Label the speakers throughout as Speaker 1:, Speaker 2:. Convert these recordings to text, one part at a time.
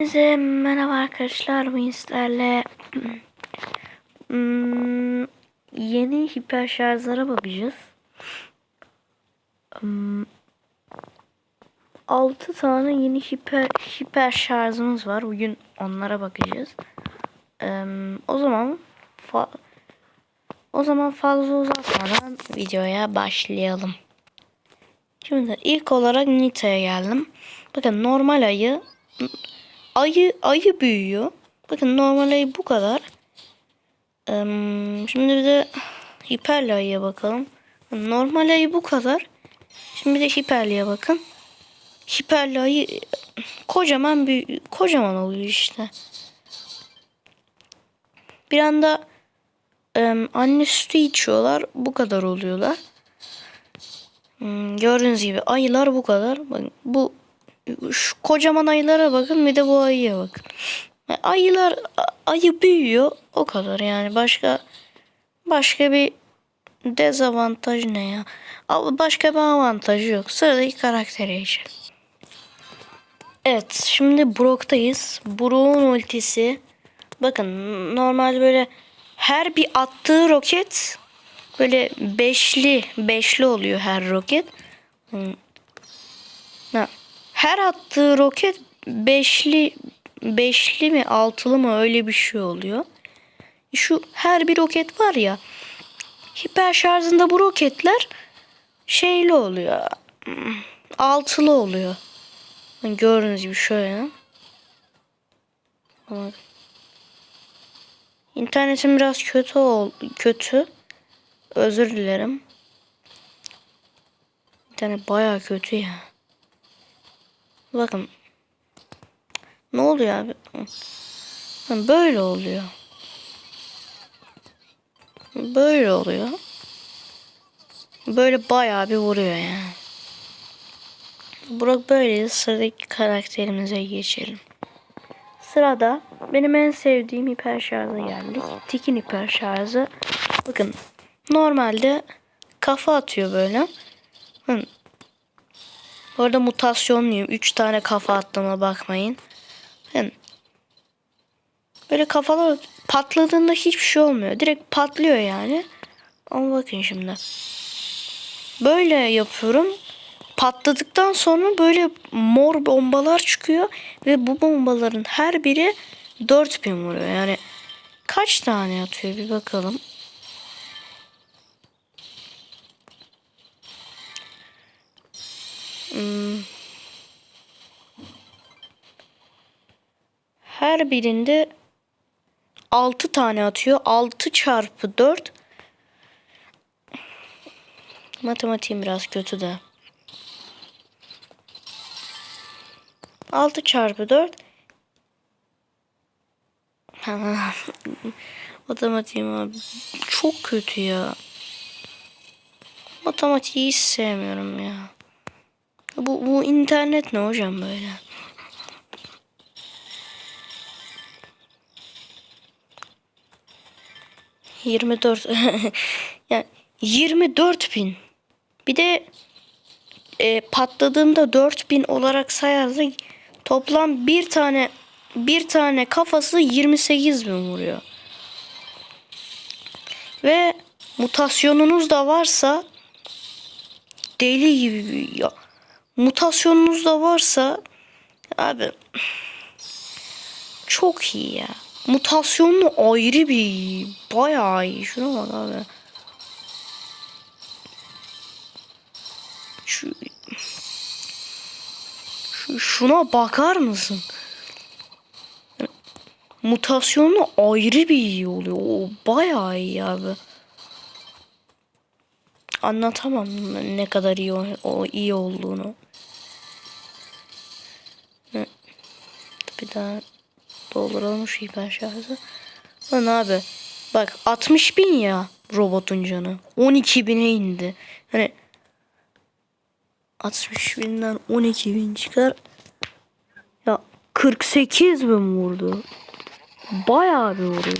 Speaker 1: Size merhaba arkadaşlar bu sizlerle hmm, yeni hiper şarjlara bakacağız. Hmm, 6 tane yeni hiper hiper şarjımız var. Bugün onlara bakacağız. Em, o zaman o zaman fazla uzatmadan videoya başlayalım. Şimdi ilk olarak Nita'ya geldim. Bakın normal ayı ayı ayı büyüyor. Bakın normal ayı bu kadar. Eee, şimdi bir de hiperli ayıya bakalım. Normal ayı bu kadar. Şimdi bir de hiperliye bakın. Hiperli ayı kocaman bir kocaman oluyor işte. Bir anda eee, anne sütü içiyorlar. Bu kadar oluyorlar. Hmm, gördüğünüz gibi ayılar bu kadar. Bakın bu şu kocaman ayılara bakın bir de bu ayıya bakın. Yani Ayılar ayı büyüyor o kadar yani başka başka bir dezavantaj ne ya? Başka bir avantajı yok. Sıradaki karaktere geçelim. Evet şimdi Brock'tayız. Brock'un ultisi bakın normal böyle her bir attığı roket böyle beşli beşli oluyor her roket. Her attığı roket beşli beşli mi altılı mı öyle bir şey oluyor. Şu her bir roket var ya hiper şarjında bu roketler şeyli oluyor. Altılı oluyor. Gördüğünüz gibi şöyle. İnternetim biraz kötü ol kötü. Özür dilerim. İnternet baya kötü ya. Bakın. Ne oluyor abi? Böyle oluyor. Böyle oluyor. Böyle bayağı bir vuruyor yani. Burak böyle sıradaki karakterimize geçelim. Sırada benim en sevdiğim hiper şarja geldik. Tikin hiper şarjı. Bakın normalde kafa atıyor böyle. Hı, bu arada mutasyonluyum. 3 tane kafa attığıma bakmayın. Yani böyle kafalar patladığında hiçbir şey olmuyor. Direkt patlıyor yani. Ama bakın şimdi. Böyle yapıyorum. Patladıktan sonra böyle mor bombalar çıkıyor. Ve bu bombaların her biri 4000 vuruyor. Yani kaç tane atıyor bir bakalım. Her birinde 6 tane atıyor. 6 çarpı 4. Matematiğim biraz kötü de. 6 çarpı 4. Matematiğim abi çok kötü ya. Matematiği hiç sevmiyorum ya. Bu, bu internet ne hocam böyle? Yirmi dört. yani yirmi dört bin. Bir de e, patladığında dört bin olarak sayarsak toplam bir tane bir tane kafası 28 bin vuruyor. Ve mutasyonunuz da varsa deli gibi ya mutasyonunuz da varsa abi çok iyi ya. Mutasyonlu ayrı bir bayağı iyi. Şuna bak abi. Şu, şu şuna bakar mısın? Mutasyonlu ayrı bir iyi oluyor. O bayağı iyi abi. Anlatamam ne kadar iyi o, o iyi olduğunu. Bir daha dolduralım şu hiper şarjı. Lan abi bak 60 bin ya robotun canı. 12 bine indi. Hani 60 binden 12 bin çıkar. Ya 48 bin vurdu. Bayağı bir vuruyor.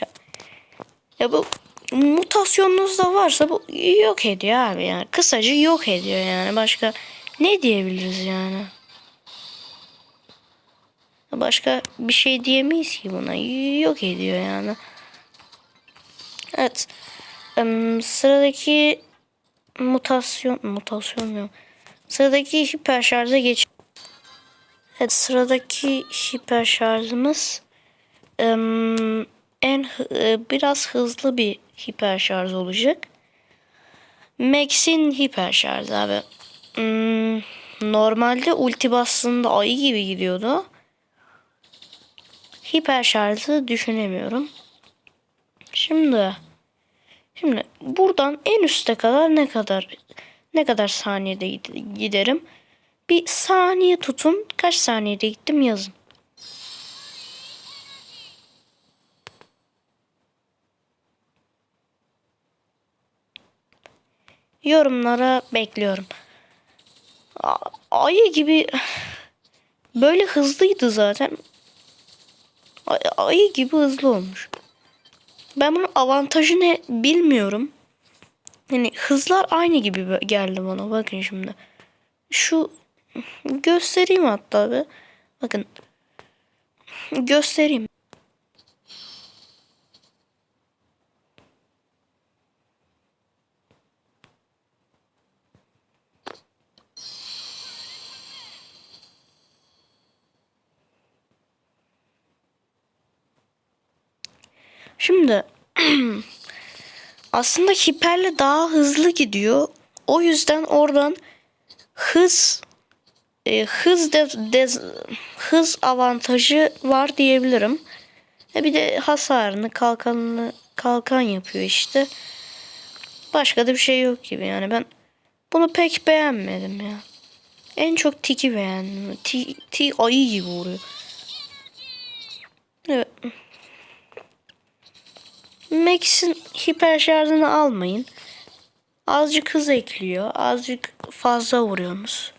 Speaker 1: Ya, ya bu mutasyonunuz da varsa bu yok ediyor abi yani. Kısaca yok ediyor yani. Başka ne diyebiliriz yani? Başka bir şey diyemeyiz ki buna. Yok ediyor yani. Evet. Sıradaki mutasyon mutasyon mu? Sıradaki hiper şarja geç. Evet sıradaki hiper şarjımız en e, biraz hızlı bir hiper şarj olacak. Max'in hiper şarjı abi. Hmm, normalde ulti bastığında ayı gibi gidiyordu. Hiper şarjı düşünemiyorum. Şimdi şimdi buradan en üste kadar ne kadar ne kadar saniyede gid- giderim? Bir saniye tutun. Kaç saniyede gittim yazın. Yorumlara bekliyorum. Ayı gibi böyle hızlıydı zaten. Ay- Ayı gibi hızlı olmuş. Ben bunun avantajı ne bilmiyorum. Yani hızlar aynı gibi geldi bana. Bakın şimdi. Şu göstereyim hatta bir. Bakın. Göstereyim. Şimdi aslında hiperle daha hızlı gidiyor. O yüzden oradan hız e, hız de, de- hız avantajı var diyebilirim. E bir de hasarını kalkanını kalkan yapıyor işte. Başka da bir şey yok gibi yani ben bunu pek beğenmedim ya. En çok Tiki beğendim. Ti, ti ayı gibi vuruyor. Evet. Max'in hiper şarjını almayın. Azıcık hız ekliyor. Azıcık fazla vuruyorsunuz.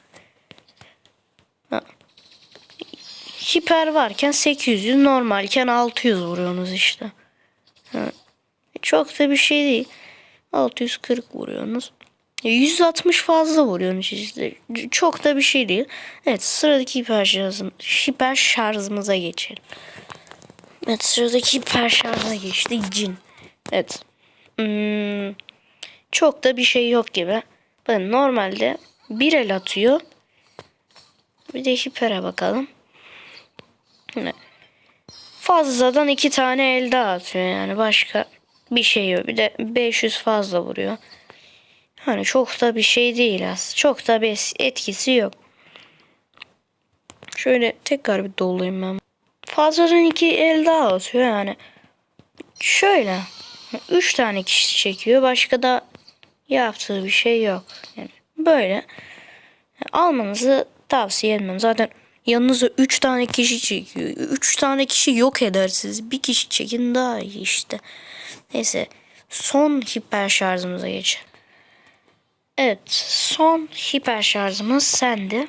Speaker 1: Hiper varken 800, normalken 600 vuruyorsunuz işte. Çok da bir şey değil. 640 vuruyorsunuz. E, 160 fazla vuruyorsunuz işte. Çok da bir şey değil. Evet sıradaki hiper şarjım, hiper şarjımıza geçelim. Evet sıradaki şarja geçti. Cin. Evet. Hmm, çok da bir şey yok gibi. Bakın normalde bir el atıyor. Bir de hipere bakalım. Yine fazladan iki tane el daha atıyor yani başka bir şey yok. Bir de 500 fazla vuruyor. Hani çok da bir şey değil aslında. Çok da bir etkisi yok. Şöyle tekrar bir dolayayım ben. Fazladan iki el daha atıyor yani. Şöyle. Üç tane kişi çekiyor. Başka da yaptığı bir şey yok. Yani böyle. Almanızı tavsiye etmem. Zaten yanınıza üç tane kişi çekiyor. Üç tane kişi yok edersiniz. Bir kişi çekin daha iyi işte. Neyse. Son hiper şarjımıza geçelim. Evet. Son hiper şarjımız sende.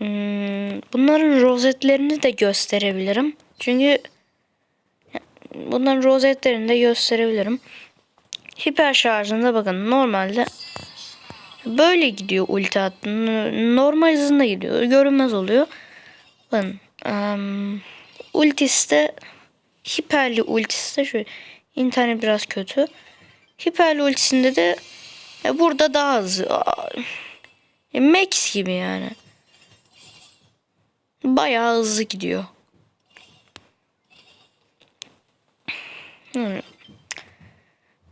Speaker 1: Hmm, bunların rozetlerini de gösterebilirim. Çünkü bunların rozetlerini de gösterebilirim. Hiper şarjında bakın normalde böyle gidiyor ulti attığında. Normal hızında gidiyor. Görünmez oluyor. Bakın um, ultisi de hiperli ultisi de şöyle internet biraz kötü. Hiperli ultisinde de e, burada daha hızlı. E, Max gibi yani. Bayağı hızlı gidiyor. Hmm.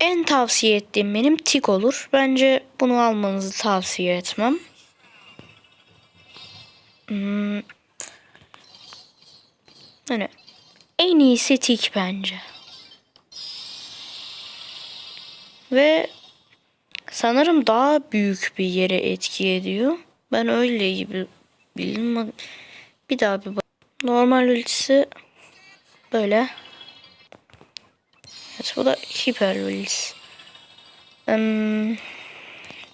Speaker 1: En tavsiye ettiğim benim tik olur. Bence bunu almanızı tavsiye etmem. Hmm. Hani en iyisi tik bence. Ve sanırım daha büyük bir yere etki ediyor. Ben öyle gibi bildim. Bir daha bir bak. Normal ultisi böyle. Evet bu da hiper ultisi. Hmm,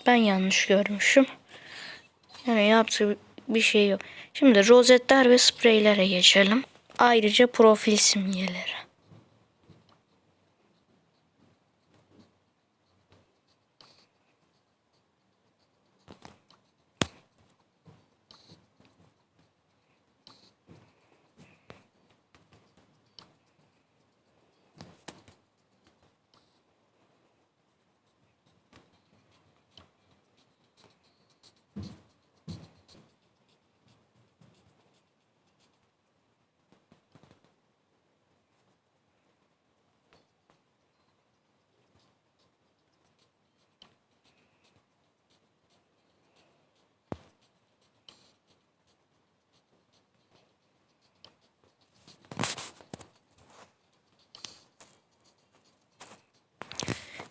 Speaker 1: ben yanlış görmüşüm. Yani yaptığı bir şey yok. Şimdi rozetler ve spreylere geçelim. Ayrıca profil simgeleri.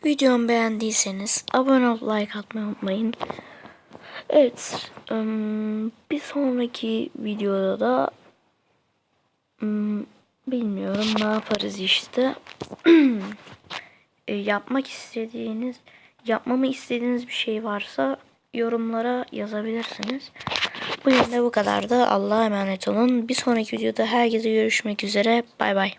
Speaker 1: Videomu beğendiyseniz abone olup like atmayı unutmayın. Evet. bir sonraki videoda da bilmiyorum ne yaparız işte. E, yapmak istediğiniz, yapmamı istediğiniz bir şey varsa yorumlara yazabilirsiniz. Bugün de bu kadar da Allah'a emanet olun. Bir sonraki videoda herkese görüşmek üzere. Bay bay.